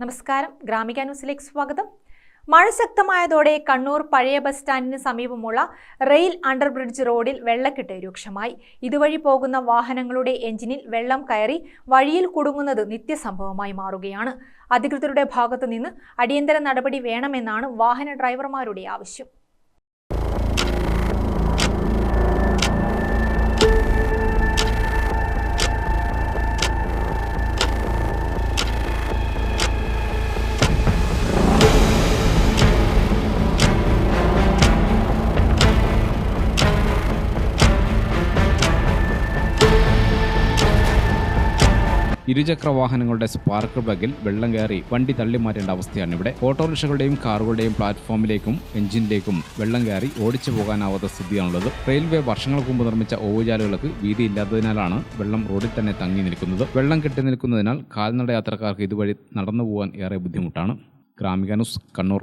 നമസ്കാരം. ഗ്രാമിക ന്യൂസിലേക്ക് സ്വാഗതം. മഴ ശക്തമായതോടെ കണ്ണൂർ പഴയ ബസ് സ്റ്റാൻഡിന് സമീപമുള്ള റെയിൽ അണ്ടർബ്രിഡ്ജ് റോഡിൽ വെള്ളക്കെട്ട് രൂക്ഷമായി. ഇതുവഴി പോകുന്ന വാഹനങ്ങളുടെ എഞ്ചിനിൽ വെള്ളം കയറി വഴിയിൽ കുടുങ്ങുന്നത് നിത്യസംഭവമായി മാറുകയാണ്. അധികൃതരുടെ ഭാഗത്തു നിന്ന് അടിയന്തര നടപടി വേണമെന്നാണ് വാഹന ഡ്രൈവർമാരുടെ ആവശ്യം. ഇരുചക്ര വാഹനങ്ങളുടെ സ്പാർക്ക് പ്ലഗിൽ വെള്ളം കയറി വണ്ടി തള്ളിമാറ്റേണ്ട അവസ്ഥയാണ് ഇവിടെ ഓട്ടോറിക്ഷകളുടെയും കാറുകളുടെയും പ്ലാറ്റ്ഫോമിലേക്കും എഞ്ചിനിലേക്കും വെള്ളം കയറി ഓടിച്ചു പോകാനാവാത്ത സ്ഥിതിയാണുള്ളത്. റെയിൽവേ വർഷങ്ങൾക്ക് മുമ്പ് നിർമ്മിച്ച ഓവുചാലുകൾക്ക് വീതിയില്ലാത്തതിനാലാണ് വെള്ളം റോഡിൽ തന്നെ തങ്ങി നിൽക്കുന്നത്. വെള്ളം കെട്ടി നിൽക്കുന്നതിനാൽ കാൽനട യാത്രക്കാർക്ക് ഇതുവഴി നടന്നു പോകാൻ ഏറെ ബുദ്ധിമുട്ടാണ്. ഗ്രാമിക കണ്ണൂർ.